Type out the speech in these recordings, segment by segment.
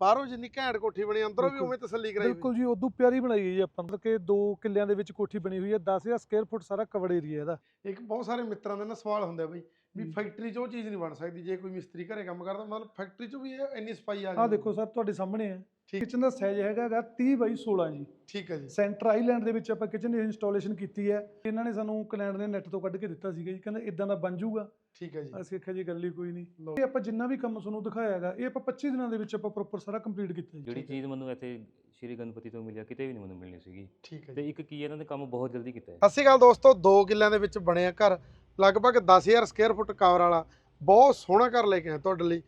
ਬਾਹਰੋਂ ਜਿੰਨੀ ਘੈਂਟ ਕੋਠੀ ਬਣੀ ਅੰਦਰੋਂ ਵੀ। ਉਵੇਂ ਤਸੱਲੀ ਕਰਾਈ। ਬਿਲਕੁਲ ਜੀ ਉਦੋਂ ਪਿਆਰੀ ਬਣਾਈ ਹੈ ਜੀ ਆਪਾਂ ਮਤਲਬ ਕਿ 2 ਕਿੱਲਿਆਂ ਦੇ ਵਿੱਚ ਕੋਠੀ ਬਣੀ ਹੋਈ ਹੈ 10000 ਸਕੁਅਰ ਫੁੱਟ ਸਾਰਾ ਕਵਰ ਏਰੀਆ ਇਹਦਾ ਇੱਕ ਬਹੁਤ ਸਾਰੇ ਮਿੱਤਰਾਂ ਦੇ ਨਾ ਸਵਾਲ ਹੁੰਦਾ ਬਈ ਵੀ। ਫੈਕਟਰੀ 'ਚ ਉਹ ਚੀਜ਼ ਨਹੀਂ ਬਣ ਸਕਦੀ ਜੇ ਕੋਈ ਮਿਸਤਰੀ ਘਰੇ ਕੰਮ ਕਰਦਾ ਮਤਲਬ ਫੈਕਟਰੀ 'ਚ ਵੀ ਇਹ ਇੰਨੀ ਸਫ਼ਾਈ ਆ ਜਾਂਦੀ ਦੇਖੋ ਸਰ ਤੁਹਾਡੇ ਸਾਹਮਣੇ ਹੈ ਠੀਕ। ਕਿਚਨ ਦਾ ਸਾਈਜ਼ ਹੈਗਾ ਹੈਗਾ 30 ਬਾਈ 16 ਜੀ। ਠੀਕ ਹੈ ਜੀ। ਸੈਂਟਰ ਆਈਲੈਂਡ ਦੇ ਵਿੱਚ ਆਪਾਂ ਕਿਚਨ ਇੰਸਟਾਲੇਸ਼ਨ ਕੀਤੀ ਹੈ। ਇਹਨਾਂ ਨੇ ਸਾਨੂੰ ਕਲੈਂਡ ਨੇ ਨੈਟ ਤੋਂ ਕੱਢ ਕੇ ਦਿੱਤਾ ਸੀਗਾ ਜੀ। ਕਹਿੰਦੇ ਇਦਾਂ ਦਾ ਬਣ ਜਾਊਗਾ। ਠੀਕ ਹੈ ਜੀ। ਅਸੀਂ ਆਖਿਆ ਜੀ ਗੱਲ ਹੀ ਕੋਈ ਨਹੀਂ। ਇਹ ਆਪਾਂ ਜਿੰਨਾ ਵੀ ਕੰਮ ਤੁਹਾਨੂੰ ਦਿਖਾਇਆ ਹੈਗਾ ਇਹ ਆਪਾਂ 25 ਦਿਨਾਂ ਦੇ ਵਿੱਚ ਆਪਾਂ ਪ੍ਰੋਪਰ ਸਾਰਾ ਕੰਪਲੀਟ ਕੀਤਾ ਜੀ। ਜਿਹੜੀ ਚੀਜ਼ ਮੈਨੂੰ ਇੱਥੇ ਸ਼੍ਰੀ ਗਣਪਤੀ ਤੋਂ ਮਿਲਿਆ ਕਿਤੇ ਵੀ ਨਹੀਂ ਮੈਨੂੰ ਮਿਲਣੀ ਸੀਗੀ। ਠੀਕ ਹੈ ਤੇ ਇੱਕ ਕੀ ਇਹਨਾਂ ਨੇ ਕੰਮ ਬਹੁਤ ਜਲਦੀ ਕੀਤਾ ਹੈ। ਸ਼੍ਰੀ ਅਕਾਲ ਦੋਸਤੋ 2 ਕਿੱਲਿਆਂ ਦੇ ਵਿੱਚ ਬਣਿਆ ਘਰ। ਲਗਭਗ 10000 ਸਕੁਅਰ ਫੁੱਟ ਕਵਰ ਵਾਲਾ। ਬਹੁਤ ਸੋਹਣਾ ਘਰ ਲੈ ਕੇ ਆਏ ਤੁਹਾਡੇ ਲਈ।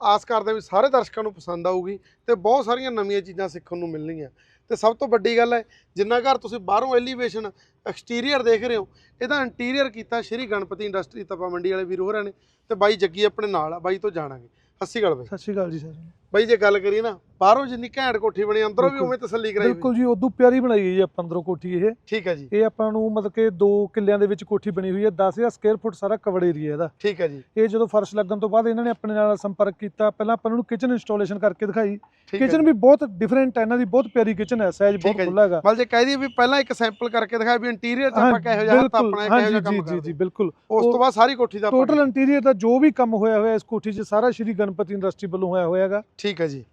ਆਸ ਕਰਦੇ ਹਾਂ ਵੀ ਸਾਰੇ ਦਰਸ਼ਕਾਂ ਨੂੰ ਪਸੰਦ ਆਊਗੀ ਤੇ ਬਹੁਤ ਸਾਰੀਆਂ ਨਵੀਆਂ ਚੀਜ਼ਾਂ ਸਿੱਖਣ ਨੂੰ ਮਿਲਣਗੀਆਂ ਤੇ ਸਭ ਤੋਂ ਵੱਡੀ ਗੱਲ ਹੈ, ਜਿੰਨਾ ਘਰ ਤੁਸੀਂ ਬਾਹਰੋਂ ਐਲੀਵੇਸ਼ਨ ਐਕਸਟੀਰੀਅਰ ਦੇਖ ਰਹੇ ਹੋ, ਇਹਦਾ ਇੰਟੀਰੀਅਰ ਕੀਤਾ ਸ਼੍ਰੀ ਗਣਪਤੀ ਇੰਡਸਟਰੀ ਤਪਾ ਮੰਡੀ ਵਾਲੇ ਵੀਰ ਹੋਰਾਂ ਨੇ ਤੇ ਬਾਈ ਜੱਗੀ ਆਪਣੇ ਨਾਲ ਆ, ਬਾਈ ਤੋਂ ਜਾਣਾਂਗੇ। ਸਤਿ ਸ਼੍ਰੀ ਅਕਾਲ ਬਾਈ। ਸਤਿ ਸ਼੍ਰੀ ਅਕਾਲ ਜੀ ਸਰ ਬਾਈ ਜੇ ਗੱਲ ਕਰੀਏ ਨਾ ਬਾਹਰੋਂ ਜਿੰਨੀ ਘੈਂਟ ਕੋਠੀ ਬਣੀ ਅੰਦਰੋਂ ਵੀ। ਉਵੇਂ ਤਸੱਲੀ ਕਰਾਈ। ਬਿਲਕੁਲ ਜੀ ਉਦੋਂ ਪਿਆਰੀ ਬਣਾਈ ਹੈ ਜੀ ਆਪਾਂ ਅੰਦਰੋਂ ਕੋਠੀ ਇਹ। ਠੀਕ ਹੈ ਜੀ। ਇਹ ਆਪਾਂ ਨੂੰ ਮਤਲਬ ਕਿ 2 ਕਿੱਲਿਆਂ ਦੇ ਵਿੱਚ ਕੋਠੀ ਬਣੀ ਹੋਈ ਹੈ 10000 ਸਕੁਅਰ ਫੁੱਟ ਸਾਰਾ ਕਵਰ ਏਰੀਆ ਇਹਦਾ। ਠੀਕ ਹੈ ਜੀ। ਇਹ ਜਦੋਂ ਫਰਸ਼ ਲੱਗਣ ਤੋਂ ਬਾਅਦ ਇਹਨਾਂ ਨੇ ਆਪਣੇ ਨਾਲ ਸੰਪਰਕ ਕੀਤਾ ਪਹਿਲਾਂ ਆਪਾਂ ਨੂੰ ਕਿਚਨ ਇੰਸਟਾਲੇਸ਼ਨ ਕਰਕੇ ਦਿਖਾਈ। ਹੈ ਕਿਚਨ ਵੀ ਬਹੁਤ ਡਿਫਰੈਂਟ ਹੈ ਇਹਨਾਂ ਦੀ ਬਹੁਤ ਪਿਆਰੀ ਕਿਚਨ ਹੈ ਸਾਈਜ਼ ਹੈ ਬਹੁਤ। ਖੁੱਲਾ ਹੈਗਾ। ਮਤਲਬ ਜੇ ਕਹਿ ਦਈਏ ਵੀ ਪਹਿਲਾਂ ਇੱਕ ਸੈਂਪਲ ਕਰਕੇ ਦਿਖਾਇਆ ਵੀ ਇੰਟੀਰੀਅਰ ਚ ਹਾਂ, ਆਪਾਂ ਕਿਹੋ ਜਿਹਾ ਹੱਥ ਆਪਣਾ ਕਿਹੋ ਜਿਹਾ ਕੰਮ ਜੀ ਜੀ ਕਰਦੇ। ਜੀ ਬਿਲਕੁਲ। ਉਸ ਤੋਂ ਬਾਅਦ ਸਾਰੀ ਕੋਠੀ ਦਾ ਟੋਟਲ ਇੰਟੀਰੀਅਰ ਦਾ ਜੋ ਵੀ ਕੰਮ ਹੋਇਆ ਹੋਇਆ ਇਸ ਕੋਠੀ 'ਚ ਸਾਰਾ ਸ਼੍ਰੀ ਗਣਪਤੀ ਇੰਡਸਟਰੀ ਵੱਲੋਂ ਹੋਇਆ ਹੋਇਆ ਹੈਗਾ। ਠੀਕ ਹੈ ਜੀ।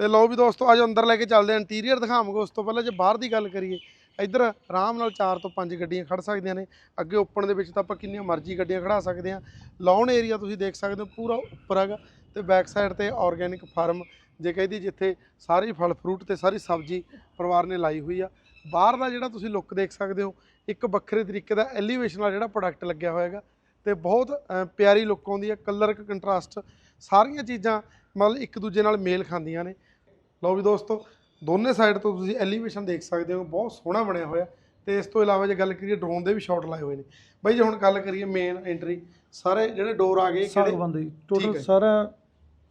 ਤੇ ਲਓ ਵੀ ਦੋਸਤੋ ਅੱਜ ਅੰਦਰ ਲੈ ਕੇ ਚੱਲਦੇ ਹਾਂ। ਇੰਟੀਰੀਅਰ ਦਿਖਾਵਾਂਗੇ, ਉਸ ਤੋਂ ਪਹਿਲਾਂ ਜੇ ਬਾਹਰ ਦੀ ਗੱਲ ਕਰੀਏ, ਇੱਧਰ ਆਰਾਮ ਨਾਲ 4 ਤੋਂ 5 ਗੱਡੀਆਂ ਖੜ ਸਕਦੀਆਂ ਨੇ। ਅੱਗੇ ਓਪਨ ਦੇ ਵਿੱਚ ਤਾਂ ਆਪਾਂ ਕਿੰਨੀਆਂ ਮਰਜ਼ੀ ਗੱਡੀਆਂ ਖੜਾ ਸਕਦੇ ਹਾਂ। ਲਾਉਣ ਏਰੀਆ ਤੁਸੀਂ ਦੇਖ ਸਕਦੇ ਹੋ, ਪੂਰਾ ਉੱਪਰ ਹੈਗਾ ਤੇ ਬੈਕ ਸਾਈਡ ਤੇ ਆਰਗੇਨਿਕ ਫਾਰਮ ਜੇ ਕਹਦੀ ਜਿੱਥੇ ਸਾਰੀ ਫਲ ਫਰੂਟ ਤੇ ਸਾਰੀ ਸਬਜ਼ੀ ਪਰਿਵਾਰ ਨੇ ਲਾਈ ਹੋਈ ਆ। ਬਾਹਰ ਦਾ ਜਿਹੜਾ ਤੁਸੀਂ ਲੁੱਕ ਦੇਖ ਸਕਦੇ ਹੋ, ਇੱਕ ਵੱਖਰੇ ਤਰੀਕੇ ਦਾ ਐਲੀਵੇਸ਼ਨ ਵਾਲਾ ਜਿਹੜਾ ਪ੍ਰੋਡਕਟ ਲੱਗਿਆ ਹੋਇਆ ਹੈਗਾ ਤੇ ਬਹੁਤ ਪਿਆਰੀ ਲੁੱਕ ਆਉਂਦੀ ਹੈ। ਕਲਰ ਕੰਟਰਾਸਟ ਸਾਰੀਆਂ ਚੀਜ਼ਾਂ ਮਤਲਬ ਇੱਕ ਦੂਜੇ ਨਾਲ ਮੇਲ ਖਾਂਦੀਆਂ ਨੇ। ਲਓ ਵੀ ਦੋਸਤੋ ਦੋਨੇ ਸਾਈਡ ਤੋਂ ਤੁਸੀਂ ਐਲੀਵੇਸ਼ਨ ਦੇਖ ਸਕਦੇ ਹੋ ਬਹੁਤ ਸੋਹਣਾ ਬਣਿਆ ਹੋਇਆ। ਤੇ ਇਸ ਤੋਂ ਇਲਾਵਾ ਜੇ ਗੱਲ ਕਰੀਏ ਡਰੋਨ ਦੇ ਵੀ ਸ਼ਾਟ ਲਾਏ ਹੋਏ ਨੇ। ਬਾਈ ਜੇ ਹੁਣ ਗੱਲ ਕਰੀਏ ਮੇਨ ਐਂਟਰੀ ਸਾਰੇ ਜਿਹੜੇ ਡੋਰ ਆ ਗਏ ਸਾਗਵਾਨ ਦੀ ਟੋਟਲ। ਸਾਰਾ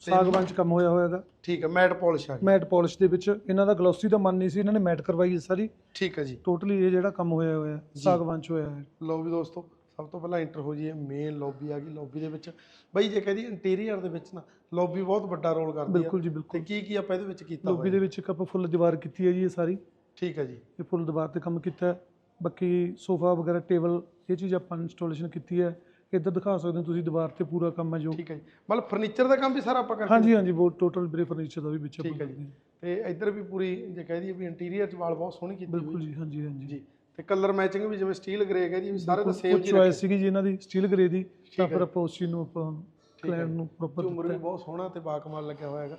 ਸਾਗਵਾਨ 'ਚ ਕੰਮ ਹੋਇਆ ਹੋਇਆ ਹੈਗਾ ਠੀਕ ਹੈ ਮੈਟ ਪਾਲਿਸ਼ ਆ ਗਈ। ਮੈਟ ਪਾਲਿਸ਼ ਦੇ ਵਿੱਚ ਇਹਨਾਂ ਦਾ ਗਲੋਸੀ ਦਾ ਮਨ ਨਹੀਂ ਸੀ ਇਹਨਾਂ ਨੇ ਮੈਟ ਕਰਵਾਈ ਸਾਰੀ। ਠੀਕ ਹੈ ਜੀ। ਟੋਟਲੀ ਇਹ ਜਿਹੜਾ ਕੰਮ ਹੋਇਆ ਹੋਇਆ। ਸਾਗਵਾਨ 'ਚ ਹੋਇਆ ਹੈ ਲਓ ਵੀ ਦੋਸਤੋ ਸਭ ਤੋਂ ਪਹਿਲਾਂ ਇੰਟਰ ਹੋ ਜਾਈਏ ਮੇਨ ਲੌਬੀ ਆ ਗਈ ਲੌਬੀ ਦੇ ਵਿੱਚ। ਬਾਈ ਜੇ ਕਹਦੀ ਇੰਟੀਰੀਅਰ ਦੇ ਵਿੱਚ ਨਾ ਲੌਬੀ ਬਹੁਤ ਵੱਡਾ ਰੋਲ ਕਰਦੀ ਆ। ਬਿਲਕੁਲ ਜੀ ਤੇ ਬਿਲਕੁਲ ਕੀ ਕੀ ਆਪਾਂ ਇਹਦੇ ਵਿੱਚ ਕੀਤਾ ਲੋਬੀ ਦੇ ਹੋਇਆ ਵਿੱਚ ਇੱਕ ਆਪਾਂ ਫੁੱਲ ਦੀਵਾਰ ਕੀਤੀ ਹੈ ਜੀ ਇਹ ਸਾਰੀ। ਠੀਕ ਹੈ ਜੀ। ਇਹ ਫੁੱਲ ਦੀਵਾਰ ਤੇ ਕੰਮ ਕੀਤਾ ਹੈ। ਬਾਕੀ ਸੋਫਾ ਵਗੈਰਾ ਟੇਬਲ ਇਹ ਚੀਜ਼ ਆਪਾਂ ਇੰਸਟਾਲੇਸ਼ਨ ਕੀਤੀ ਹੈ। ਇੱਧਰ ਦਿਖਾ ਸਕਦੇ ਹੋ ਤੁਸੀਂ ਦੀਵਾਰ ਤੇ ਪੂਰਾ ਕੰਮ ਹੈ ਜੋ। ਠੀਕ ਹੈ ਜੀ। ਮਤਲਬ ਫਰਨੀਚਰ ਦਾ ਕੰਮ ਵੀ ਸਾਰਾ ਆਪਾਂ ਕਰਕੇ ਹਾਂਜੀ ਹਾਂਜੀ ਬਹੁਤ ਟੋਟਲ ਬਰੇ ਫਰਨੀਚਰ ਦਾ ਵੀ ਵਿੱਚ ਆਪਾਂ ਠੀਕ ਹੈ ਜੀ। ਕਰਦੇ ਹਾਂ। ਤੇ ਇੱਧਰ ਵੀ ਪੂਰੀ ਜੇ ਕਹਿ ਦਈਏ ਵੀ ਇੰਟੀਰੀਅਰ ਚ ਵਾਲ ਬਹੁਤ ਸੋਹਣੀ ਕੀਤੀ ਬਿਲਕੁਲ ਹੋਈ ਜੀ। ਹਾਂਜੀ ਹਾਂਜੀ। ਜੀ। ਤੇ ਕਲਰ ਮੈਚਿੰਗ ਵੀ ਜਿਵੇਂ ਸਟੀਲ ਗ੍ਰੇ ਦਈਏ ਵੀ ਸਾਰੇ ਦਾ ਸੇਮ ਜੀ ਚੋਇਸ ਸੀਗੀ ਜੀ ਇਹਨਾਂ ਦੀ ਸਟੀਲ ਗ੍ਰੇ ਦੀ ਤਾਂ ਹੈ। ਫਿਰ ਆਪਾਂ ਉਸ ਚੀਜ਼ ਨੂੰ ਆਪਾਂ ਹੈ ਕਲਾਇੰਟ ਨੂੰ ਪ੍ਰੋਪਰ ਝੂਮਰ ਵੀ ਬਹੁਤ ਸੋਹਣਾ ਤੇ ਬਾਕਮਾਲ ਲੱਗਿਆ ਹੋਇਆ ਹੈਗਾ।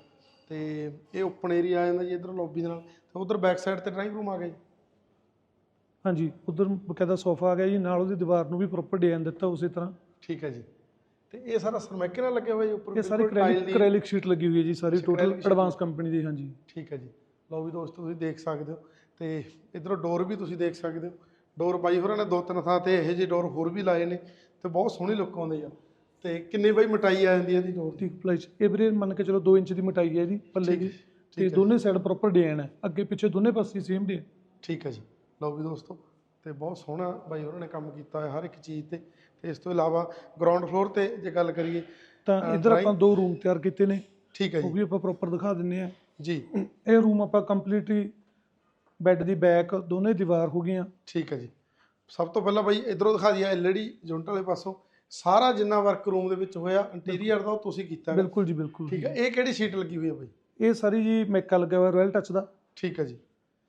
ਤੇ ਇਹ ਓਪਨ ਏਰੀਆ ਆ ਜਾਂਦਾ ਜੀ ਇੱਧਰ ਲੌਬੀ ਦੇ ਨਾਲ। ਤੇ ਉਧਰ ਬੈਕ ਸਾਈਡ ਤੇ ਡਰਾਇੰਗ ਰੂਮ ਆ ਗਿਆ ਜੀ। ਹਾਂਜੀ ਉਧਰ ਬਕਾਇਦਾ ਸੋਫਾ ਆ ਗਿਆ ਜੀ ਨਾਲ ਉਹਦੀ ਦੀਵਾਰ ਨੂੰ ਵੀ ਪ੍ਰੋਪਰ ਡਿਜ਼ਾਈਨ ਦਿੱਤਾ ਉਸੇ ਤਰ੍ਹਾਂ। ਠੀਕ ਹੈ ਜੀ। ਤੇ ਇਹ ਸਾਰਾ ਸਰਮੈਕੇ ਨਾਲ ਲੱਗਿਆ ਹੋਇਆ ਜੀ ਉੱਪਰ ਇਹ ਸਾਰੀ ਕ੍ਰੈਲਿਕ ਸ਼ੀਟ ਲੱਗੀ ਹੋਈ ਹੈ ਜੀ ਸਾਰੀ ਟੋਟਲ ਐਡਵਾਂਸ ਕੰਪਨੀ ਦੀ ਹਾਂਜੀ। ਠੀਕ ਹੈ ਜੀ। ਲਓ ਵੀ ਦੋਸਤੋ ਤੁਸੀਂ ਦੇਖ ਸਕਦੇ ਹੋ। ਤੇ ਇਧਰੋਂ ਡੋਰ ਵੀ ਤੁਸੀਂ ਦੇਖ ਸਕਦੇ ਹੋ। ਡੋਰ ਬਾਈ ਹੋਰਾਂ ਨੇ ਦੋ ਤਿੰਨ ਥਾਂ ਤੇ ਇਹੋ ਜਿਹੇ ਡੋਰ ਹੋਰ ਵੀ ਲਾਏ ਨੇ ਤੇ ਬਹੁਤ ਸੋਹਣੀ ਲੁੱਕ ਆਉਂਦੀ ਆ। ਤੇ ਕਿੰਨੀ ਬਾਈ ਮਟਾਈ ਆ ਜਾਂਦੀ ਹੈ ਇਹਦੀ? ਡੋਰ ਦੀ ਠੀਕ ਪ੍ਰਾਈਸ ਇਹ ਵੀਰੇ ਮੰਨ ਕੇ ਚਲੋ 2 ਇੰਚ ਦੀ ਮੋਟਾਈ ਹੈ ਇਹਦੀ ਪੱਲੇ ਦੀ। ਹੈ, ਤੇ ਹੈ। ਦੋਨੇ ਸਾਈਡ ਪ੍ਰੋਪਰ ਡਿਜ਼ਾਈਨ ਹੈ ਅੱਗੇ ਪਿੱਛੇ ਦੋਨੇ ਪਾਸੇ ਸੇਮ ਡਿਜ਼ਾਈਨ। ਠੀਕ ਹੈ ਜੀ। ਲਓ ਵੀ ਦੋਸਤੋ ਤੇ ਬਹੁਤ ਸੋਹਣਾ ਬਾਈ ਹੋਰਾਂ ਨੇ ਕੰਮ ਕੀਤਾ ਹੋਇਆ ਹਰ ਇੱਕ ਚੀਜ਼ ਤੇ। ਤੇ ਇਸ ਤੋਂ ਇਲਾਵਾ ਗਰਾਊਂਡ ਫਲੋਰ ਤੇ ਜੇ ਗੱਲ ਕਰੀਏ ਤਾਂ ਇੱਧਰ ਆਪਾਂ ਦੋ ਰੂਮ ਤਿਆਰ ਕੀਤੇ ਨੇ। ਠੀਕ ਹੈ ਉਹ ਜੀ। ਵੀ ਆਪਾਂ ਪ੍ਰੋਪਰ ਦਿਖਾ ਦਿੰਨੇ ਆ ਜੀ। ਇਹ ਰੂਮ ਆਪਾਂ ਕੰਪਲੀਟਲੀ ਬੈੱਡ ਦੀ ਬੈਕ ਦੋਨੇ ਦੀਵਾਰ ਹੋ ਗਈਆਂ। ਠੀਕ ਹੈ ਜੀ। ਸਭ ਤੋਂ ਪਹਿਲਾਂ ਬਾਈ ਇਧਰੋਂ ਦਿਖਾ ਦਿਆ ਐਲਈਡੀ ਯੂਨਿਟ ਵਾਲੇ ਪਾਸੋਂ। ਸਾਰਾ ਜਿੰਨਾ ਵਰਕ ਰੂਮ ਦੇ ਵਿੱਚ ਹੋਇਆ ਇੰਟੀਰੀਅਰ ਦਾ ਉਹ ਤੁਸੀਂ ਕੀਤਾ। ਬਿਲਕੁਲ ਜੀ ਬਿਲਕੁਲ ਠੀਕ ਹੈ ਇਹ ਕਿਹੜੀ ਸ਼ੀਟ ਲੱਗੀ ਹੋਈ ਹੈ ਬਾਈ? ਇਹ ਸਾਰੀ ਜੀ ਮੈਕਾ ਲੱਗਿਆ ਹੋਇਆ ਰਾਇਲ ਟੱਚ ਦਾ। ਠੀਕ ਹੈ ਜੀ।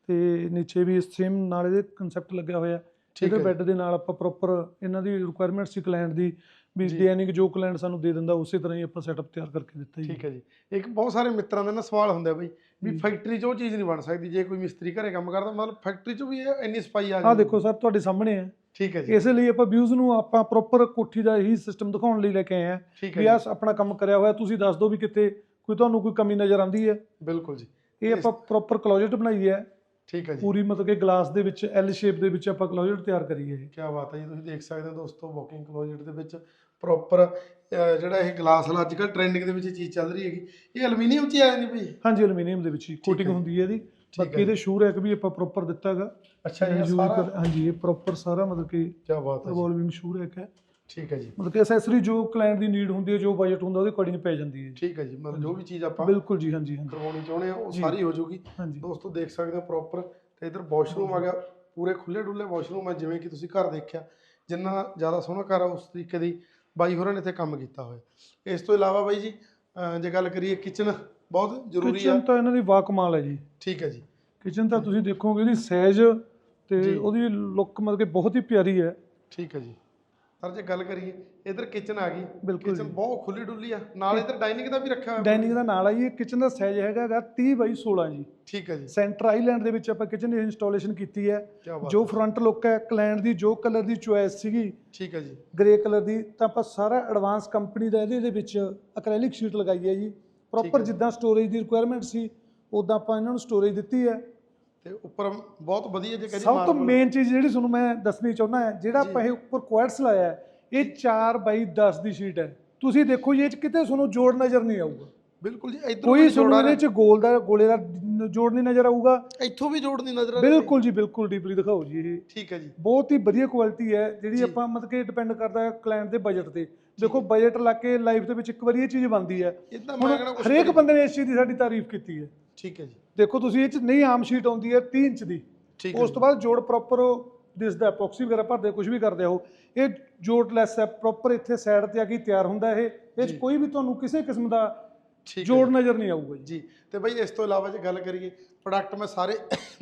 ਤੇ ਨੀਚੇ ਵੀ ਸੇਮ ਨਾਲ ਇਹਦੇ ਕਨਸੈਪਟ ਲੱਗਿਆ ਹੋਇਆ। ਇਹਦੇ ਬੈੱਡ ਦੇ ਨਾਲ ਆਪਾਂ ਪ੍ਰੋਪਰ ਇਹਨਾਂ ਦੀ ਰਿਕੁਆਇਰਮੈਂਟ ਸੀ ਕਲਾਇੰਟ ਦੀ। ਵੀ। ਡਿਜ਼ਾਈਨਿੰਗ ਜੋ ਕਲਾਇੰਟ ਸਾਨੂੰ ਦੇ ਦਿੰਦਾ ਉਸੇ ਤਰ੍ਹਾਂ ਹੀ ਆਪਾਂ ਸੈਟਅਪ ਤਿਆਰ ਕਰਕੇ ਦਿੱਤਾ ਜੀ। ਠੀਕ ਹੈ ਜੀ। ਇੱਕ ਬਹੁਤ ਸਾਰੇ ਮਿੱਤਰਾਂ ਦਾ ਨਾ ਸਵਾਲ ਹੁੰਦਾ ਬਈ ਵੀ। ਫੈਕਟਰੀ 'ਚ ਉਹ ਚੀਜ਼ ਨਹੀਂ ਬਣ ਸਕਦੀ ਜੇ ਕੋਈ ਮਿਸਤਰੀ ਘਰੇ ਕੰਮ ਕਰਦਾ ਮਤਲਬ ਫੈਕਟਰੀ 'ਚ ਵੀ ਇਹ ਇੰਨੀ ਸਫ਼ਾਈ ਆ ਜਾਂਦੀ। ਦੇਖੋ ਸਰ ਤੁਹਾਡੇ ਸਾਹਮਣੇ ਹੈ। ਠੀਕ ਹੈ ਜੀ। ਇਸੇ ਲਈ ਆਪਾਂ ਵਿਊਜ਼ ਨੂੰ ਆਪਾਂ ਪ੍ਰੋਪਰ ਕੋਠੀ ਦਾ ਇਹੀ ਸਿਸਟਮ ਦਿਖਾਉਣ ਲਈ ਲੈ ਕੇ ਆਏ ਆ ਵੀ ਹੈ ਜੀ। ਆਪਣਾ ਕੰਮ ਕਰਿਆ ਹੋਇਆ ਤੁਸੀਂ ਦੱਸ ਦਿਓ ਵੀ ਕਿਤੇ ਕੋਈ ਤੁਹਾਨੂੰ ਕੋਈ ਕਮੀ ਨਜ਼ਰ ਆਉਂਦੀ ਹੈ। ਬਿਲਕੁਲ ਜੀ। ਇਹ ਆਪਾਂ ਪ੍ਰੋਪਰ ਕਲੋਜ਼ਟ ਬਣਾਈ ਹੈ। ਠੀਕ ਹੈ ਜੀ। ਪੂਰੀ ਮਤਲਬ ਕਿ ਗਲਾਸ ਦੇ ਵਿੱਚ ਐਲ ਸ਼ੇਪ ਦੇ ਵਿੱਚ ਆਪਾਂ ਕਲੋਜ਼ਟ ਤਿਆਰ ਕਰੀ ਹੈ ਇਹ। ਕੀ ਬਾਤ ਹੈ ਜੀ ਤੁਸੀਂ ਦੇਖ ਸਕਦੇ ਹੋ ਦੋਸਤੋ ਵਾਕਿੰਗ ਕਲੋਜ਼ਟ ਦੇ ਵਿੱਚ ਪ੍ਰੋਪਰ ਜਿਹੜਾ ਇਹ ਗਲਾਸ ਵਾਲਾ ਅੱਜ ਕੱਲ੍ਹ ਟ੍ਰੈਂਡਿੰਗ ਦੇ ਵਿੱਚ ਇਹ ਚੀਜ਼ ਚੱਲ ਰਹੀ ਹੈਗੀ। ਇਹ ਐਲੂਮੀਨੀਅਮ 'ਚ ਹੀ ਆ ਜਾਂਦੀ ਬਈ ਹਾਂਜੀ ਐਲੂਮੀਨੀਅਮ ਦੇ ਵਿੱਚ ਹੀ ਕੋਟਿੰਗ। ਹੁੰਦੀ ਹੈ ਇਹਦੀ। ਬਾਕੀ। ਇਹਦੇ ਸ਼ੂ ਰੈਕ ਵੀ ਆਪਾਂ ਪ੍ਰੋਪਰ ਦਿੱਤਾ ਹੈਗਾ ਅੱਛਾ ਜੀ ਇਹ ਸਾਰਾ? ਹਾਂਜੀ ਇਹ ਪ੍ਰੋਪਰ ਸਾਰਾ ਮਤਲਬ ਕਿ ਕੀ ਬਾਤ ਹੈ ਰਿਵੋਲਵਿੰਗ ਸ਼ੂ ਰੈਕ ਹੈ। ਠੀਕ ਹੈ ਜੀ। ਮਤਲਬ ਕਿ ਐਕਸੈਸਰੀ ਜੋ ਕਲਾਇੰਟ ਦੀ ਨੀਡ ਹੁੰਦੀ ਹੈ ਜੋ ਬਜਟ ਹੁੰਦਾ ਉਹਦੇ ਅਕੋਰਡਿੰਗ ਪੈ ਜਾਂਦੀ ਹੈ ਜੀ। ਠੀਕ ਹੈ ਜੀ ਮਤਲਬ ਜੋ ਵੀ ਚੀਜ਼ ਆਪਾਂ ਬਿਲਕੁਲ ਜੀ ਹਾਂਜੀ ਹਾਂਜੀ। ਕਰਵਾਉਣੀ ਚਾਹੁੰਦੇ ਆ ਉਹ ਜੀ। ਸਾਰੀ ਹੋ ਜਾਊਗੀ। ਹਾਂਜੀ। ਦੋਸਤੋ ਦੇਖ ਸਕਦੇ ਹੋ ਪ੍ਰੋਪਰ ਤੇ ਇਧਰ ਵਾਸ਼ਰੂਮ ਆ ਗਿਆ ਪੂਰੇ ਖੁੱਲੇ ਡੁੱਲੇ ਵਾਸ਼ਰੂਮ ਆ ਜਿਵੇਂ ਕਿ ਤੁਸੀਂ ਘਰ ਦੇਖਿਆ ਜਿੰਨਾ ਜ਼ਿਆਦਾ ਸੋਹਣਾ ਘਰ ਆ ਉਸ ਤਰੀਕੇ ਦੀ ਬਾਈ ਹੋਰਾਂ ਨੇ ਇੱਥੇ ਕੰਮ ਕੀਤਾ ਹੋਇਆ। ਇਸ ਤੋਂ ਇਲਾਵਾ ਬਾਈ ਜੀ ਅਹ ਜੇ ਗੱਲ ਕਰੀਏ ਕਿਚਨ ਬਹੁਤ ਜ਼ਰੂਰੀ ਆ। ਕਿਚਨ ਤਾਂ ਇਹਨਾਂ ਦੀ ਵਾ ਕਮਾਲ ਹੈ ਜੀ। ਠੀਕ ਹੈ ਜੀ। ਕਿਚਨ ਤਾਂ ਤੁਸੀਂ ਦੇਖੋਗੇ ਉਹਦੀ ਸਾਈਜ਼ ਤੇ ਜੀ। ਉਹਦੀ ਲੁੱਕ ਮਤਲਬ ਕਿ ਬਹੁਤ ਹੀ ਪਿਆਰੀ ਹੈ। ਠੀਕ ਹੈ ਜੀ। ਸਰ ਜੇ ਗੱਲ ਕਰੀਏ ਇਧਰ ਕਿਚਨ ਆ ਗਈ। ਬਿਲਕੁਲ ਕਿਚਨ ਜੀ। ਬਹੁਤ ਖੁੱਲੀ ਡੁੱਲੀ ਆ। ਨਾਲ ਇਧਰ ਡਾਈਨਿੰਗ ਦਾ ਵੀ ਰੱਖਿਆ ਹੋਇਆ। ਡਾਈਨਿੰਗ ਦਾ ਨਾਲ ਆ ਜੀ ਕਿਚਨ ਦਾ ਸਾਈਜ਼ ਹੈਗਾ ਗਾ 30 ਬਾਈ 16 ਜੀ। ਠੀਕ ਹੈ ਜੀ। ਸੈਂਟਰ ਆਈਲੈਂਡ ਦੇ ਵਿੱਚ ਆਪਾਂ ਕਿਚਨ ਦੀ ਇੰਸਟਾਲੇਸ਼ਨ ਕੀਤੀ ਹੈ। ਕੀ ਬਾਤ ਜੋ ਫਰੰਟ ਲੁੱਕ ਹੈ ਕਲਾਇੰਟ ਦੀ ਜੋ ਕਲਰ ਦੀ ਚੁਆਇਸ ਸੀਗੀ ਠੀਕ ਹੈ ਜੀ। ਗ੍ਰੇ ਕਲਰ ਦੀ ਤਾਂ ਆਪਾਂ ਸਾਰਾ ਐਡਵਾਂਸ ਕੰਪਨੀ ਦਾ ਇਹਦੇ ਦੇ ਵਿੱਚ ਅਕ੍ਰੈਲਿਕ ਸ਼ੀਟ ਲਗਾਈ ਹੈ ਜੀ। ਪ੍ਰੋਪਰ ਹੈ। ਜਿੱਦਾਂ ਸਟੋਰੇਜ ਦੀ ਰਿਕੁਆਇਰਮੈਂਟ ਸੀ ਉਦਾਂ ਆਪਾਂ ਇਹਨਾਂ ਨੂੰ ਸਟੋਰੇਜ ਦਿੱਤੀ ਹੈ। ਤੇ ਉੱਪਰ ਬਹੁਤ ਵਧੀਆ ਜੇ ਕਰੀਏ ਸਭ ਤੋਂ ਮੇਨ ਚੀਜ਼ ਜਿਹੜੀ ਤੁਹਾਨੂੰ ਮੈਂ ਦੱਸਣੀ ਚਾਹੁੰਦਾ ਹੈ ਜਿਹੜਾ ਆਪਾਂ ਇਹ ਉੱਪਰ ਕੁਆਰਟਸ ਲਾਇਆ ਹੈ ਇਹ 4 ਬਾਈ 10 ਦੀ ਸ਼ੀਟ ਹੈ। ਤੁਸੀਂ ਦੇਖੋ ਜੀ ਇਹ ਚ ਕਿਤੇ ਤੁਹਾਨੂੰ ਜੋੜ ਨਜ਼ਰ ਨਹੀਂ ਆਊਗਾ। ਬਿਲਕੁਲ ਜੀ ਇਧਰ ਕੋਈ ਤੁਹਾਨੂੰ ਇਹਦੇ ਚ ਗੋਲ ਦਾ ਗੋਲੇ ਦਾ ਜੋੜ ਨਹੀਂ ਨਜ਼ਰ ਆਊਗਾ। ਇੱਥੋਂ ਵੀ ਜੋੜ ਨਹੀਂ ਨਜ਼ਰ ਆ ਰਹੀ ਬਿਲਕੁਲ ਜੀ ਬਿਲਕੁਲ ਡੀਪਲੀ ਦਿਖਾਓ ਜੀ ਇਹ। ਠੀਕ ਹੈ ਜੀ। ਬਹੁਤ ਹੀ ਵਧੀਆ ਕੁਆਲਿਟੀ ਹੈ ਜਿਹੜੀ ਜੀ। ਆਪਾਂ ਮਤਲਬ ਕਿ ਡਿਪੈਂਡ ਕਰਦਾ ਹੈ ਕਲਾਇੰਟ ਦੇ ਬਜਟ ਤੇ। ਦੇਖੋ ਬਜਟ ਲਾ ਕੇ ਲਾਈਫ ਦੇ ਵਿੱਚ ਇੱਕ ਵਾਰੀ ਇਹ ਚੀਜ਼ ਬਣਦੀ ਹੈ। ਇਦਾਂ ਹੁਣ ਮੈਂ ਕਹਿਣਾ ਕੁਛ ਹਰੇਕ ਬੰਦੇ ਨੇ ਇਸ ਚੀਜ਼ ਦੀ ਸਾਡੀ ਤਾਰੀਫ ਕੀਤੀ ਹੈ। ਠੀਕ ਹੈ ਜੀ। ਦੇਖੋ ਤੁਸੀਂ ਇਹ ਚ ਨਹੀਂ ਆਮ ਸ਼ੀਟ ਆਉਂਦੀ ਹੈ 3 ਇੰਚ ਦੀ। ਠੀਕ ਹੈ ਉਸ ਤੋਂ ਬਾਅਦ ਜੋੜ ਪ੍ਰੋਪਰ ਦਿਸਦਾ ਐਪੋਕਸੀ ਵਗੈਰਾ ਭਰਦੇ ਕੁਝ ਵੀ ਕਰਦੇ ਉਹ। ਇਹ ਜੋੜਲੈਸ ਹੈ ਪ੍ਰੋਪਰ ਇੱਥੇ ਸਾਈਡ ਤੇ ਆ ਕੇ ਤਿਆਰ ਹੁੰਦਾ ਇਹ। ਇਹ ਚ। ਕੋਈ ਵੀ ਤੁਹਾਨੂੰ ਕਿਸੇ ਕਿਸਮ ਦਾ ਹੈ ਜੋੜ। ਨਜ਼ਰ ਨਹੀਂ ਆਊਗਾ ਜੀ। ਤੇ ਬਈ ਇਸ ਤੋਂ ਇਲਾਵਾ ਜੇ ਗੱਲ ਕਰੀਏ ਪ੍ਰੋਡਕਟ ਮੈਂ ਸਾਰੇ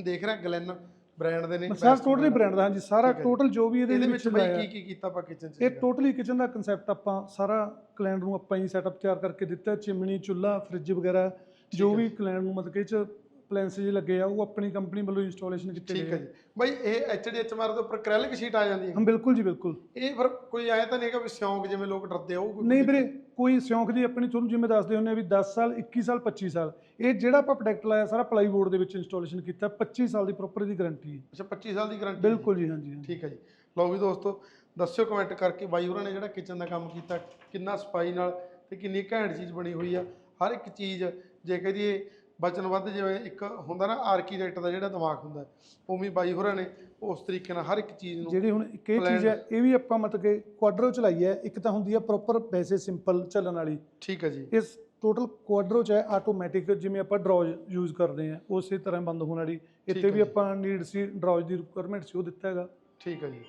ਦੇਖ ਰਿਹਾ ਗਲੈਨ ਬ੍ਰਾਂਡ ਦੇ ਨੇ। ਸਾਰਾ ਟੋਟਲੀ। ਬ੍ਰਾਂਡ ਦਾ ਹਾਂਜੀ ਸਾਰਾ ਹੈ। ਟੋਟਲ ਜੋ ਵੀ ਇਹਦੇ ਵਿੱਚ ਬਈ ਕੀ ਕੀ ਕੀਤਾ ਆਪਾਂ ਕਿਚਨ ਚ ਇਹ ਟੋਟਲੀ ਕਿਚਨ ਦਾ ਕਨਸੈਪਟ ਆਪਾਂ ਸਾਰਾ ਕਲਾਇੰਟ ਨੂੰ ਆਪਾਂ ਹੀ ਸੈਟਅਪ ਤਿਆਰ ਕਰਕੇ ਦਿੱਤਾ। ਚਿਮਨੀ ਚੁੱਲ੍ਹਾ ਫ੍ਰਿਜ ਵਗੈਰਾ। ਜੋ ਵੀ ਕਲਾਇੰਟ ਨੂੰ ਮਤਲਬ ਕਿ ਇਹ ਚ ਪਲੈਂਸੇਜ ਲੱਗੇ ਆ ਉਹ ਆਪਣੀ ਕੰਪਨੀ ਵੱਲੋਂ ਇੰਸਟਾਲੇਸ਼ਨ ਕੀਤੇ ਠੀਕ ਹੈ ਜੀ। ਬਈ ਇਹ ਐਚਡੀਐਚ ਮਾਰ ਦੇ ਉੱਪਰ ਕ੍ਰੈਲਿਕ ਸ਼ੀਟ ਆ ਜਾਂਦੀ ਹੈ ਹਾਂ ਬਿਲਕੁਲ ਜੀ ਬਿਲਕੁਲ। ਇਹ ਫਿਰ ਕੋਈ ਐ ਤਾਂ ਨਹੀਂ ਹੈਗਾ ਵੀ ਸਿਉਂਕ ਜਿਵੇਂ ਲੋਕ ਡਰਦੇ ਆ ਉਹ ਕੋਈ ਨਹੀਂ ਵੀਰੇ ਕੋਈ ਸਿਉਂਕ ਦੀ ਆਪਣੀ ਤੁਹਾਨੂੰ ਜਿਵੇਂ ਦੱਸਦੇ ਹੁੰਦੇ ਆ ਵੀ 10 ਸਾਲ 21 ਸਾਲ 25 ਸਾਲ। ਇਹ ਜਿਹੜਾ ਆਪਾਂ ਪ੍ਰੋਡਕਟ ਲਾਇਆ ਸਾਰਾ ਪਲਾਈ ਬੋਰਡ ਦੇ ਵਿੱਚ ਇੰਸਟਾਲੇਸ਼ਨ ਕੀਤਾ 25 ਸਾਲ ਦੀ ਪ੍ਰੋਪਰ ਦੀ ਗਾਰੰਟੀ ਹੈ। ਅੱਛਾ 25 ਸਾਲ ਦੀ ਗਾਰੰਟੀ ਬਿਲਕੁਲ ਜੀ ਹਾਂਜੀ ਹਾਂਜੀ। ਠੀਕ ਹੈ ਜੀ। ਲਓ ਵੀ ਦੋਸਤੋ ਦੱਸਿਓ ਕਮੈਂਟ ਕਰਕੇ ਬਾਈ ਹੋਰਾਂ ਨੇ ਜਿਹੜਾ ਕਿਚਨ ਦਾ ਕੰਮ ਕੀਤਾ ਕਿੰਨਾ ਸਫ਼ਾਈ ਨਾਲ ਤੇ ਕਿੰਨੀ ਘੈਂਟ ਚੀਜ਼ ਬਣੀ ਹੋਈ ਆ। ਹਰ ਇੱਕ ਚੀਜ਼ ਜੇ ਕਹਦੀਏ ਬਚਨਬੱਧ ਜਿਵੇਂ ਇੱਕ ਹੁੰਦਾ ਨਾ ਆਰਕੀਟੈਕਟ ਦਾ ਜਿਹੜਾ ਦਿਮਾਗ ਹੁੰਦਾ ਉਵੇਂ ਬਾਈ ਹੋਰਾਂ ਨੇ ਉਸ ਤਰੀਕੇ ਨਾਲ ਹਰ ਇੱਕ ਚੀਜ਼ ਨੂੰ ਜਿਹੜੀ ਹੁਣ ਇੱਕ ਇਹ ਚੀਜ਼ ਹੈ ਇਹ ਵੀ ਆਪਾਂ ਮਤਲਬ ਕਿ ਕੁਆਡਰੋ ਚਲਾਈ ਹੈ ਇੱਕ ਤਾਂ ਹੁੰਦੀ ਹੈ ਪ੍ਰੋਪਰ ਵੈਸੇ ਸਿੰਪਲ ਚੱਲਣ ਵਾਲੀ। ਠੀਕ ਹੈ ਜੀ। ਇਸ ਟੋਟਲ ਕੁਆਡਰੋ ਚ ਹੈ ਆਟੋਮੈਟਿਕ ਜਿਵੇਂ ਆਪਾਂ ਡਰਾਜ ਯੂਜ਼ ਕਰਦੇ ਆ ਉਸੇ ਤਰ੍ਹਾਂ ਬੰਦ ਹੋਣ ਵਾਲੀ। ਇੱਥੇ ਵੀ। ਆਪਾਂ ਨੀਡ ਸੀ ਡਰਾਜ ਦੀ ਰਿਕੁਆਇਰਮੈਂਟ ਸੀ ਉਹ ਦਿੱਤਾ ਹੈਗਾ। ਠੀਕ ਹੈ ਜੀ।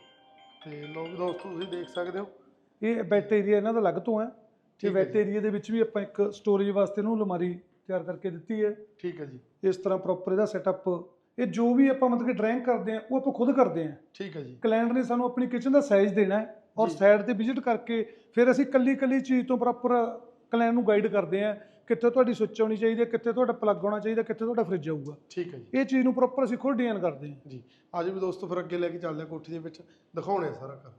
ਤੇ ਵੀ ਦੋਸਤੋ ਤੁਸੀਂ ਦੇਖ ਸਕਦੇ ਹੋ। ਇਹ ਵੈਟ ਏਰੀਆ ਇਹਨਾਂ ਦਾ ਅਲੱਗ ਤੋਂ ਹੈ। ਤੇ ਏਰੀਆ ਦੇ ਵਿੱਚ ਵੀ ਆਪਾਂ ਇੱਕ ਸਟੋਰੇਜ ਵਾਸਤੇ ਨੂੰ ਅਲਮਾਰੀ ਤਿਆਰ ਕਰਕੇ ਦਿੱਤੀ ਹੈ। ਠੀਕ ਹੈ ਜੀ। ਇਸ ਤਰ੍ਹਾਂ ਪ੍ਰੋਪਰ ਇਹਦਾ ਸੈਟਅਪ ਇਹ ਜੋ ਵੀ ਆਪਾਂ ਮਤਲਬ ਕਿ ਡਰਾਇੰਗ ਕਰਦੇ ਆ ਉਹ ਆਪਾਂ ਖੁਦ ਕਰਦੇ ਆ ਠੀਕ ਹੈ ਜੀ। ਕਲਾਇੰਟ ਨੇ ਸਾਨੂੰ ਆਪਣੀ ਕਿਚਨ ਦਾ ਸਾਈਜ਼ ਦੇਣਾ ਹੈ ਔਰ। ਸਾਈਡ ਤੇ ਵਿਜ਼ਿਟ ਕਰਕੇ ਫਿਰ ਅਸੀਂ ਕੱਲੀ ਕੱਲੀ ਚੀਜ਼ ਤੋਂ ਪ੍ਰੋਪਰ ਕਲਾਇੰਟ ਨੂੰ ਗਾਈਡ ਕਰਦੇ ਆ ਕਿੱਥੇ ਤੁਹਾਡੀ ਸੁੱਚ ਆਉਣੀ ਚਾਹੀਦੀ ਹੈ ਕਿੱਥੇ ਤੁਹਾਡਾ ਪਲੱਗ ਆਉਣਾ ਚਾਹੀਦਾ ਕਿੱਥੇ ਤੁਹਾਡਾ ਫ੍ਰਿਜ ਆਊਗਾ। ਠੀਕ ਹੈ ਜੀ। ਇਹ ਚੀਜ਼ ਨੂੰ ਪ੍ਰੋਪਰ ਅਸੀਂ ਖੁਦ ਡਿਜ਼ਾਈਨ ਕਰਦੇ ਹਾਂ। ਜੀ। ਅੱਜ ਵੀ ਦੋਸਤੋ ਫਿਰ ਅੱਗੇ ਲੈ ਕੇ ਚੱਲਦੇ ਹਾਂ ਕੋਠੀ ਦੇ ਵਿੱਚ ਦਿਖਾਉਣੇ ਆ ਸਾਰਾ ਘਰ।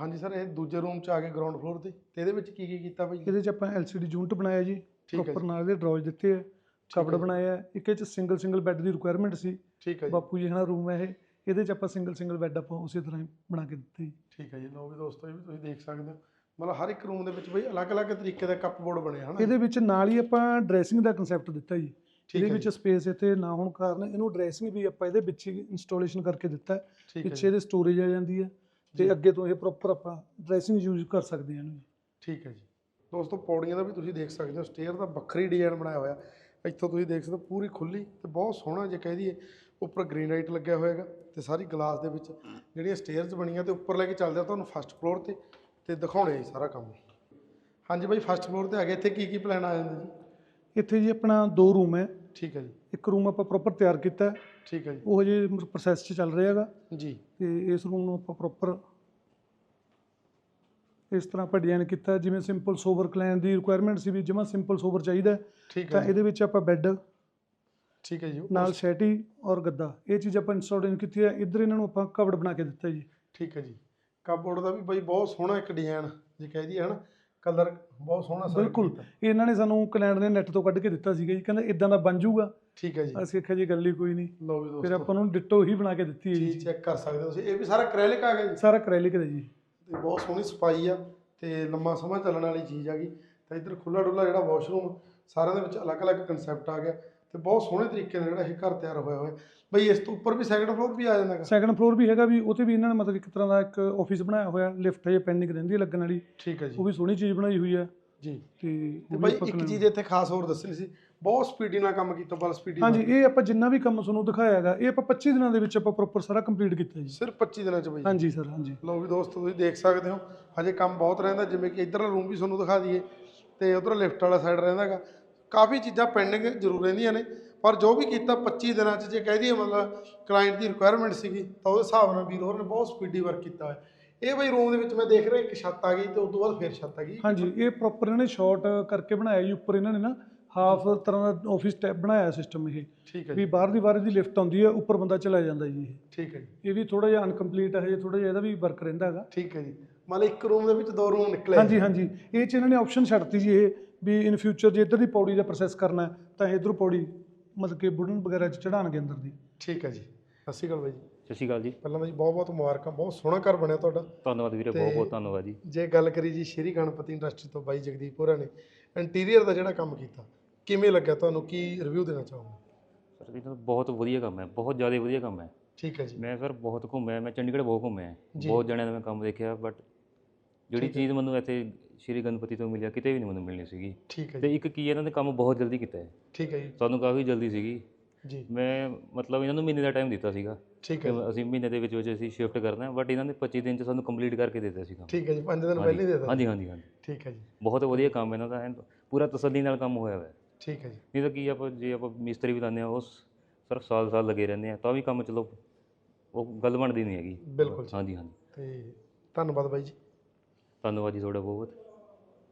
ਹਾਂਜੀ ਸਰ ਇਹ ਦੂਜੇ ਰੂਮ 'ਚ ਆ ਗਏ ਗਰਾਊਂਡ ਫਲੋਰ ਤੇ ਤੇ ਇਹਦੇ ਵਿੱਚ ਕੀ ਕੀ ਕੀਤਾ ਭਾਈ ਇਹਦੇ 'ਚ ਆਪਾਂ LCD ਯੂਨਿਟ ਬਣਾਇਆ ਜੀ। ਠੀਕ ਹੈ ਪ੍ਰੋਪਰ ਜੀ। ਨਾਲ ਇਹਦੇ ਡਰਾਜ ਦਿੱਤੇ ਆ ਜੀ। ਬਣਾਇਆ। ਇੱਕ ਇਹ 'ਚ ਸਿੰਗਲ ਸਿੰਗਲ ਬੈੱਡ ਦੀ ਰਿਕੁਆਇਰਮੈਂਟ ਸੀ। ਠੀਕ ਹੈ ਜੀ। ਬਾਪੂ ਜੀ ਹਨਾ ਰੂਮ ਹੈ ਇਹ। ਇਹਦੇ 'ਚ ਆਪਾਂ ਸਿੰਗਲ ਸਿੰਗਲ ਬੈੱਡ ਆਪਾਂ ਉਸੇ ਤਰ੍ਹਾਂ ਹੀ ਬਣਾ ਕੇ ਦਿੱਤੇ। ਜੀ ਠੀਕ ਹੈ ਜੀ। ਲਓ ਵੀ ਦੋਸਤੋ ਇਹ ਵੀ ਤੁਸੀਂ ਦੇਖ ਸਕਦੇ ਹੋ। ਮਤਲਬ ਹਰ ਇੱਕ ਰੂਮ ਦੇ ਵਿੱਚ ਬਈ ਅਲੱਗ-ਅਲੱਗ ਤਰੀਕੇ ਦਾ ਕੱਪ ਬੋਰਡ ਬਣਿਆ ਹਨਾ। ਇਹਦੇ ਵਿੱਚ ਨਾਲ ਹੀ ਆਪਾਂ ਡਰੈਸਿੰਗ ਦਾ ਕਨਸੈਪਟ ਦਿੱਤਾ ਜੀ। ਠੀਕ ਇਹਦੇ ਹੈ ਵਿੱਚ ਜੀ, ਸਪੇਸ ਇੱਥੇ ਨਾ ਹੋਣ ਕਾਰਨ ਇਹਨੂੰ ਡਰੈਸਿੰਗ ਵੀ ਆਪਾਂ ਇਹਦੇ ਵਿੱਚ ਹੀ ਇੰਸਟਾਲੇਸ਼ਨ ਕਰਕੇ ਦਿੱਤਾ। ਹੈ। ਠੀਕ ਹੈ ਪਿੱਛੇ ਜੀ, ਇਹਦੇ ਸਟੋਰੇਜ ਆ ਜਾਂਦੀ ਹੈ ਤੇ। ਅੱਗੇ ਤੋਂ ਇਹ ਪ੍ਰੋਪਰ ਆਪਾਂ ਡਰੈਸਿੰਗ ਯੂਜ਼ ਕਰ ਸਕਦੇ ਹਾਂ ਇਹਨੂੰ ਠੀਕ ਹੈ ਜੀ। ਦੋਸਤੋ ਪੌੜੀਆਂ ਦਾ ਵੀ ਤੁਸੀਂ ਦੇਖ ਸਕਦੇ ਹੋ ਸਟੇਅਰ ਦਾ ਵੱਖਰੀ ਡਿਜ਼ਾਈਨ ਬਣਾਇਆ ਹੋਇਆ। ਇੱਥੋਂ ਤੁਸੀਂ ਦੇਖ ਸਕਦੇ ਹੋ ਪੂਰੀ ਖੁੱਲੀ ਤੇ ਬਹੁਤ ਸੋਹਣਾ ਜੇ ਕਹਿ ਦਈਏ ਉੱਪਰ ਗ੍ਰੇਨਾਈਟ ਲੱਗਿਆ ਹੋਇਆਗਾ ਤੇ ਸਾਰੀ ਗਲਾਸ ਦੇ ਵਿੱਚ ਜਿਹੜੀਆਂ ਸਟੇਅਰਸ ਬਣੀਆਂ ਤੇ ਉੱਪਰ ਲੈ ਕੇ ਚੱਲਦੇ ਆ ਤੁਹਾਨੂੰ ਫਸਟ ਫਲੋਰ ਤੇ ਤੇ ਦਿਖਾਉਣੇ ਆ ਜੀ ਸਾਰਾ ਕੰਮ। ਹਾਂਜੀ ਬਾਈ ਫਸਟ ਫਲੋਰ ਤੇ ਆ ਗਏ ਇੱਥੇ ਕੀ ਕੀ ਪਲਾਨ ਆ ਜਾਂਦੇ ਜੀ? ਇੱਥੇ ਜੀ ਆਪਣਾ ਦੋ ਰੂਮ ਹੈ। ਠੀਕ ਹੈ ਜੀ। ਇੱਕ ਰੂਮ ਆਪਾਂ ਪ੍ਰੋਪਰ ਤਿਆਰ ਕੀਤਾ ਹੈ। ਠੀਕ ਹੈ ਜੀ। ਉਹ ਹਜੇ ਪ੍ਰੋਸੈਸ 'ਚ ਚੱਲ ਰਿਹਾ ਹੈਗਾ। ਜੀ। ਤੇ ਇਸ ਰੂਮ ਨੂੰ ਆਪਾਂ ਪ੍ਰੋਪਰ ਇਸ ਤਰ੍ਹਾਂ ਆਪਾਂ ਡਿਜ਼ਾਈਨ ਕੀਤਾ ਜਿਵੇਂ ਸਿੰਪਲ ਸੋਬਰ ਕਲਾਇੰਟ ਦੀ ਰਿਕੁਆਇਰਮੈਂਟ ਸੀ ਵੀ ਜਮਾ ਸਿੰਪਲ ਸੋਬਰ ਚਾਹੀਦਾ ਠੀਕ ਤਾਂ ਹੈ ਇਹਦੇ ਵਿੱਚ ਆਪਾਂ ਬੈੱਡ ਠੀਕ ਹੈ ਜੀ। ਨਾਲ ਸ਼ੈਟੀ ਔਰ ਗੱਦਾ। ਇਹ ਚੀਜ਼ ਆਪਾਂ ਇੰਸਟਾਲੇਸ਼ਨ ਕੀਤੀ ਹੈ ਇੱਧਰ ਇਹਨਾਂ ਨੂੰ ਆਪਾਂ ਕਵਰਡ ਬਣਾ ਕੇ ਦਿੱਤਾ ਜੀ। ਠੀਕ ਹੈ ਜੀ। ਕਪਬੋਰਡ ਦਾ ਵੀ ਬਾਈ ਬਹੁਤ ਸੋਹਣਾ ਇੱਕ ਡਿਜ਼ਾਈਨ ਜੇ ਕਹਿ ਦਈਏ ਹਨਾ? ਕਲਰ ਬਹੁਤ ਸੋਹਣਾ select ਬਿਲਕੁਲ। ਕੀਤਾ। ਇਹ ਇਹਨਾਂ ਨੇ ਸਾਨੂੰ ਕਲਾਇੰਟ ਨੇ ਨੈਟ ਤੋਂ ਕੱਢ ਕੇ ਦਿੱਤਾ ਸੀਗਾ ਜੀ। ਕਹਿੰਦੇ ਇਦਾਂ ਦਾ ਬਣ ਜਾਊਗਾ। ਠੀਕ ਹੈ ਜੀ। ਅਸੀਂ ਆਖਿਆ ਜੀ ਗੱਲ ਹੀ ਕੋਈ ਨਹੀਂ। ਲਓ ਵੀ ਫਿਰ ਦੋਸਤੋ। ਆਪਾਂ ਨੂੰ ਡਿਟੋ ਹੀ ਬਣਾ ਕੇ ਦਿੱਤੀ ਹੈ ਚੀਜ਼ ਜੀ ਚੈੱਕ ਕਰ ਸਕਦੇ ਹੋ ਤੁਸੀਂ। ਇਹ ਵੀ ਸਾਰਾ ਕ੍ਰੈਲਿਕ ਆ ਗਿਆ ਜੀ? ਸਾਰਾ ਕ੍ਰੈਲਿਕ ਦਾ ਜੀ। ਤੇ ਬਹੁਤ ਸੋਹਣੀ ਸਫ਼ਾਈ ਆ ਤੇ ਲੰਮਾ ਸਮਾਂ ਚੱਲਣ ਵਾਲੀ ਚੀਜ਼ ਆ ਗਈ। ਤਾਂ ਇੱਧਰ ਖੁੱਲਾ ਡੁੱਲਾ ਜਿਹੜਾ ਵਾਸ਼ਰੂਮ ਸਾਰਿਆਂ ਦੇ ਵਿੱਚ ਅਲੱਗ-ਅਲੱਗ ਕਨਸੈਪਟ ਆ ਗਿਆ ਤੇ ਬਹੁਤ ਸੋਹਣੇ ਤਰੀਕੇ ਨਾਲ ਜਿਹੜਾ ਇਹ ਘਰ ਤਿਆਰ ਹੋਇਆ ਹੋਇਆ। ਬਈ ਇਸ ਤੋਂ ਉੱਪਰ ਵੀ ਸੈਕੰਡ ਫਲੋਰ ਵੀ ਆ ਜਾਂਦਾ ਹੈਗਾ। ਸੈਕੰਡ ਫਲੋਰ ਵੀ ਹੈਗਾ ਵੀ ਉੱਥੇ ਵੀ ਇਹਨਾਂ ਨੇ ਮਤਲਬ ਇੱਕ ਤਰ੍ਹਾਂ ਦਾ ਇੱਕ ਆਫਿਸ ਬਣਾਇਆ ਹੋਇਆ ਲਿਫਟ ਹਜੇ ਪੈਂਡਿੰਗ ਰਹਿੰਦੀ ਹੈ ਲੱਗਣ ਵਾਲੀ। ਠੀਕ ਹੈ ਜੀ। ਉਹ ਵੀ ਸੋਹਣੀ ਚੀਜ਼ ਬਣਾਈ ਹੋਈ ਹੈ। ਜੀ। ਤੇ ਬਾਈ ਇੱਕ। ਚੀਜ਼ ਇੱਥੇ ਖਾਸ ਹੋਰ ਦੱਸਣੀ ਸੀ ਬਹੁਤ ਸਪੀਡੀ ਨਾਲ ਕੰਮ ਕੀਤਾ ਬਲ ਸਪੀਡੀ ਹਾਂਜੀ ਇਹ ਆਪਾਂ ਜਿੰਨਾ ਵੀ ਕੰਮ ਤੁਹਾਨੂੰ ਦਿਖਾਇਆ ਹੈਗਾ ਇਹ ਆਪਾਂ 25 ਦਿਨਾਂ ਦੇ ਵਿੱਚ ਆਪਾਂ ਪ੍ਰੋਪਰ ਸਾਰਾ ਕੰਪਲੀਟ ਕੀਤਾ ਜੀ। ਸਿਰਫ 25 ਦਿਨਾਂ ਚ ਬਈ। ਹਾਂਜੀ ਸਰ ਹਾਂਜੀ। ਲਓ ਵੀ ਦੋਸਤੋ ਤੁਸੀਂ ਦੇਖ ਸਕਦੇ ਹੋ ਹਜੇ ਕੰਮ ਬਹੁਤ ਰਹਿੰਦਾ ਜਿਵੇਂ ਕਿ ਇਧਰਲਾ ਰੂਮ ਵੀ ਤੁਹਾਨੂੰ ਦਿਖਾ ਦਈਏ ਤੇ ਉਧਰ ਲਿਫਟ ਵਾਲਾ ਸਾਈਡ ਰਹਿੰਦਾਗਾ ਕਾਫੀ ਚੀਜ਼ਾਂ ਪੈਂਡਿੰਗ ਜ਼ਰੂਰ ਰਹਿੰਦੀਆਂ ਨੇ ਪਰ ਜੋ ਵੀ ਕੀਤਾ 25 ਦਿਨਾਂ ਚ ਜੇ ਕਹਿ ਦਈਏ ਮਤਲਬ ਕਲਾਇੰਟ ਦੀ ਰਿਕੁਆਇਰਮੈਂਟ ਸੀਗੀ ਤਾਂ ਉਹਦੇ ਹਿਸਾਬ ਨਾਲ ਵੀਰ ਹੋਰ ਨੇ ਬਹੁਤ ਸਪੀਡੀ ਵਰਕ ਕੀਤਾ ਹੋਇਆ। ਇਹ ਬਈ ਰੂਮ ਦੇ ਵਿੱਚ ਮੈਂ ਦੇਖ ਰਿਹਾ ਇੱਕ ਛੱਤ ਆ ਗਈ ਤੇ ਉਸ ਤੋਂ ਬਾਅਦ ਫਿਰ ਛੱਤ ਆ ਗਈ। ਹਾਂਜੀ ਇਹ ਪ੍ਰੋਪਰ ਇਹਨਾਂ ਨੇ ਸ਼ਾਰਟ ਕਰਕੇ ਬਣਾਇਆ ਜੀ ਉੱਪਰ ਇਹਨਾਂ ਨੇ ਨਾ ਹਾਫ ਤਰ੍ਹਾਂ ਦਾ ਆਫਿਸ ਟੈਪ ਬਣਾਇਆ ਸਿਸਟਮ ਇਹ। ਠੀਕ ਹੈ ਵੀ ਬਾਹਰ ਦੀ ਬਾਹਰ ਦੀ ਲਿਫਟ ਆਉਂਦੀ ਹੈ ਉੱਪਰ ਬੰਦਾ ਚਲਾ ਜਾਂਦਾ ਜੀ ਇਹ। ਠੀਕ ਹੈ ਜੀ। ਇਹ ਵੀ ਥੋੜਾ ਜਿਹਾ ਅਨਕੰਪਲੀਟ ਹੈ ਜੇ ਥੋੜਾ ਜਿਹਾ ਇਹਦਾ ਵੀ ਵਰਕ ਰਹਿੰਦਾ ਹੈਗਾ। ਠੀਕ ਹੈ ਜੀ। ਮੰਨ ਲਓ ਇੱਕ ਰੂਮ ਦੇ ਵਿੱਚ ਦੋ ਰੂਮ ਨਿਕਲੇ ਹਾਂਜੀ ਹਾਂਜੀ। ਇਹ ਚ ਇਹਨਾਂ ਨੇ ਆਪਸ਼ਨ ਛੱਡਤੀ ਜੀ ਇਹ ਵੀ ਇਨ ਫਿਊਚਰ ਜੇ ਇੱਧਰ ਦੀ ਪੌੜੀ ਦਾ ਪ੍ਰੋਸੈਸ ਕਰਨਾ ਹੈ, ਤਾਂ ਇਧਰੋਂ ਪੌੜੀ ਮਤਲਬ ਕਿ ਵੁਡਨ ਵਗੈਰਾ ਚ ਚੜਾਣਗੇ ਅੰਦਰ ਦੀ। ਠੀਕ ਹੈ ਜੀ। ਸਤਿ ਸ਼੍ਰੀ ਅਕਾਲ ਬਾਈ ਜੀ। ਸਤਿ ਸ਼੍ਰੀ ਅਕਾਲ ਜੀ। ਪਹਿਲਾਂ ਤਾਂ ਜੀ ਬਹੁਤ ਬਹੁਤ ਮੁਬਾਰਕਾਂ ਬਹੁਤ ਸੋਹਣਾ ਘਰ ਬਣਿਆ ਤੁਹਾਡਾ। ਧੰਨਵਾਦ ਵੀਰੇ ਬਹੁਤ ਬਹੁਤ ਧੰਨਵਾਦ ਜੀ। ਜੇ ਗੱਲ ਕਰੀ ਜੀ ਸ਼੍ਰੀ ਗਣਪਤੀ ਇੰਡਸਟਰੀ ਤੋਂ ਬਾਈ ਜਗਦੀਪ ਹੋਰਾਂ ਨੇ ਇੰਟੀਰੀਅਰ ਦਾ ਜਿਹੜਾ ਕੰਮ ਕੀਤਾ ਕਿਵੇਂ ਲੱਗਿਆ ਤੁਹਾਨੂੰ? ਕੀ ਰਿਵਿਊ ਦੇਣਾ ਚਾਹੋਗੇ? ਸਰ ਇਹ ਤਾਂ ਬਹੁਤ ਵਧੀਆ ਕੰਮ ਹੈ ਬਹੁਤ ਜ਼ਿਆਦਾ ਵਧੀਆ ਕੰਮ ਹੈ। ਠੀਕ ਹੈ ਜੀ। ਮੈਂ ਸਰ ਬਹੁਤ ਘੁੰਮਿਆ ਮੈਂ ਚੰਡੀਗੜ੍ਹ ਬਹੁਤ ਘੁੰਮਿਆ ਜੀ। ਬਹੁਤ ਜਣਿਆਂ ਦਾ ਮੈਂ ਕੰਮ ਦੇਖਿਆ ਬਟ ਜਿਹੜੀ ਠੀਕ ਹੈ। ਚੀਜ਼ ਮੈਨੂੰ ਇੱਥੇ ਸ਼੍ਰੀ ਗਣਪਤੀ ਤੋਂ ਮਿਲਿਆ ਕਿਤੇ ਵੀ ਨਹੀਂ ਮੈਨੂੰ ਮਿਲਣੀ ਸੀਗੀ। ਠੀਕ ਹੈ ਤੇ ਜੀ। ਇੱਕ ਕੀ ਇਹਨਾਂ ਨੇ ਕੰਮ ਬਹੁਤ ਜਲਦੀ ਕੀਤਾ ਹੈ। ਠੀਕ ਹੈ ਜੀ। ਸਾਨੂੰ ਕਾਫੀ ਜਲਦੀ ਸੀਗੀ। ਜੀ। ਮੈਂ ਮਤਲਬ ਇਹਨਾਂ ਨੂੰ ਮਹੀਨੇ ਦਾ ਟਾਈਮ ਦਿੱਤਾ ਸੀਗਾ। ਠੀਕ ਹੈ ਜੀ। ਅਸੀਂ ਮਹੀਨੇ ਦੇ ਵਿੱਚ ਵਿੱਚ ਅਸੀਂ ਸ਼ਿਫਟ ਕਰਨਾ ਬਟ ਇਹਨਾਂ ਨੇ 25 ਦਿਨ ਚ ਸਾਨੂੰ ਕੰਪਲੀਟ ਕਰਕੇ ਦੇ ਦਿੱਤਾ ਸੀਗਾ ਠੀਕ ਹੈ ਜੀ 5 ਦਿਨ ਪਹਿਲੇ ਹੀ ਦੇ ਦਿੱਤਾ। ਹਾਂਜੀ ਹਾਂਜੀ ਹਾਂਜੀ। ਠੀਕ ਹੈ ਜੀ। ਬਹੁਤ ਵਧੀਆ ਕੰਮ ਇਹਨਾਂ ਦਾ ਐਨ ਪੂਰਾ ਤਸੱਲੀ ਨਾਲ ਕੰਮ ਹੋਇਆ ਹੋਇਆ ਹੈ। ਠੀਕ ਹੈ ਜੀ। ਨਹੀਂ ਤਾਂ ਕੀ ਆਪਾਂ ਜੇ ਆਪਾਂ ਮਿਸਤਰੀ ਵੀ ਲਾਉਂਦੇ ਆ ਉਹ ਸਿਰਫ ਸਾਲ ਸਾਲ ਲੱਗੇ ਰਹਿੰਦੇ ਆ ਤਾਂ ਵੀ ਕੰਮ ਚਲੋ ਉਹ ਗੱਲ ਬਣਦੀ ਨਹੀਂ ਹੈਗੀ। ਬਿਲਕੁਲ ਜੀ। ਹਾਂਜੀ ਹਾਂਜੀ। ਤੇ ਧੰਨਵਾਦ ਬਾਈ ਜੀ। ਧੰਨਵਾਦ ਜੀ ਤੁਹਾਡਾ ਬਹੁਤ।